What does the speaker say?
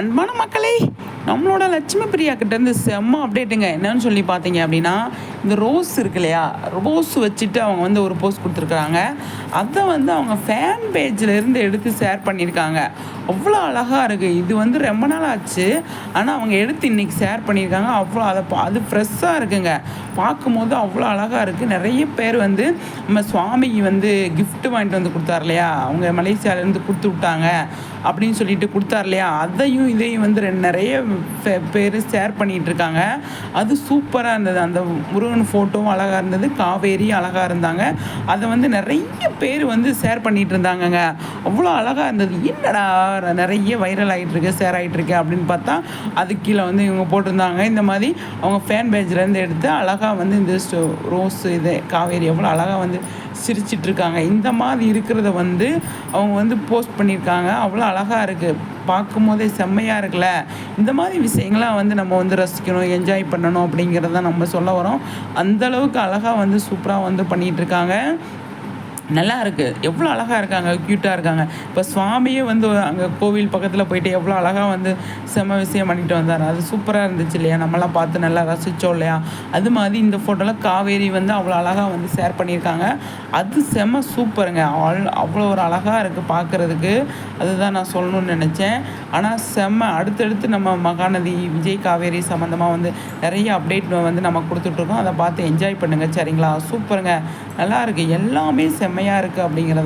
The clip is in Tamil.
அன்பான மக்களே நம்மளோட லட்சுமி பிரியா கிட்டேருந்து செம்ம அப்டேட்டுங்க என்னன்னு சொல்லி பார்த்தீங்க அப்படின்னா இந்த ரோஸ் இருக்கு இல்லையா? ரோஸ் வச்சுட்டு அவங்க வந்து ஒரு போஸ்ட் கொடுத்துருக்குறாங்க. அதை வந்து அவங்க ஃபேன் பேஜில் இருந்து எடுத்து ஷேர் பண்ணியிருக்காங்க. அவ்வளோ அழகாக இருக்குது இது வந்து ரொம்ப நாள் ஆச்சு. ஆனால் அவங்க எடுத்து இன்றைக்கி ஷேர் பண்ணியிருக்காங்க. அவ்வளோ அதை பா- அது ஃப்ரெஷ்ஷாக இருக்குங்க. பார்க்கும்போது அவ்வளோ அழகாக இருக்குது நிறைய பேர் வந்து நம்ம சுவாமிக்கு வந்து கிஃப்ட்டு வாங்கிட்டு வந்து கொடுத்தாரு இல்லையா? அவங்க மலேசியாவிலேருந்து கொடுத்து விட்டாங்க அப்படின்னு சொல்லிட்டு கொடுத்தாரு இல்லையா? அதையும் இதையும் வந்து நிறைய பேர் ஷேர் பண்ணிட்டு இருக்காங்க. அது சூப்பராக இருந்தது. அந்த முருகன் ஃபோட்டோவும் அழகாக இருந்தது. காவேரி அழகாக இருந்தாங்க. அதை வந்து நிறைய பேர் வந்து ஷேர் பண்ணிட்டு இருந்தாங்கங்க அவ்வளோ அழகாக இருந்தது. என்னடா நிறைய வைரல் ஆகிட்டு இருக்கு ஷேர் ஆகிட்டுருக்கு அப்படின்னு பார்த்தா அது கீழே வந்து இவங்க போட்டிருந்தாங்க. இந்த மாதிரி அவங்க ஃபேன் பேஜ்லேருந்து எடுத்து அழகாக வந்து இந்த ரோஸ் இது காவேரி எவ்வளோ அழகாக வந்து சிரிச்சிட்ருக்காங்க இந்த மாதிரி இருக்கிறத வந்து அவங்க வந்து போஸ்ட் பண்ணியிருக்காங்க. அவ்வளோ அழகாக இருக்குது பார்க்கும்போதே செம்மையாக இருக்குல்ல. இந்த மாதிரி விஷயங்களாம் வந்து நம்ம வந்து ரசிக்கணும் என்ஜாய் பண்ணணும் அப்படிங்கிறத நம்ம சொல்ல வரோம். அந்த அளவுக்கு அழகாக வந்து சூப்பராக வந்து பண்ணிகிட்டு இருக்காங்க நல்லா இருக்குது எவ்வளோ அழகாக இருக்காங்க க்யூட்டாக இருக்காங்க. இப்போ சுவாமியே வந்து அங்கே கோவில் பக்கத்தில் போயிட்டு எவ்வளோ அழகாக வந்து செம விஷயம் பண்ணிட்டு வந்தார். அது சூப்பராக இருந்துச்சு இல்லையா? நம்மளாம் பார்த்து நல்லா ரசித்தோம் இல்லையா? அது மாதிரி இந்த ஃபோட்டோவில் காவேரி வந்து அவ்வளோ அழகாக வந்து ஷேர் பண்ணியிருக்காங்க. அது செம சூப்பருங்க. ஆல் அவ்வளோ ஒரு அழகாக இருக்குது பார்க்குறதுக்கு. அதுதான் நான் சொல்லணும்னு நினச்சேன். ஆனால் செம்ம அடுத்தடுத்து நம்ம மகாநதி விஜய் காவேரி சம்மந்தமாக வந்து நிறைய அப்டேட் வந்து நம்ம கொடுத்துட்ருக்கோம் அதை பார்த்து என்ஜாய் பண்ணுங்கள் சரிங்களா? சூப்பருங்க. நல்லா இருக்குது எல்லாமே செம்மையாக இருக்குது அப்படிங்கிறத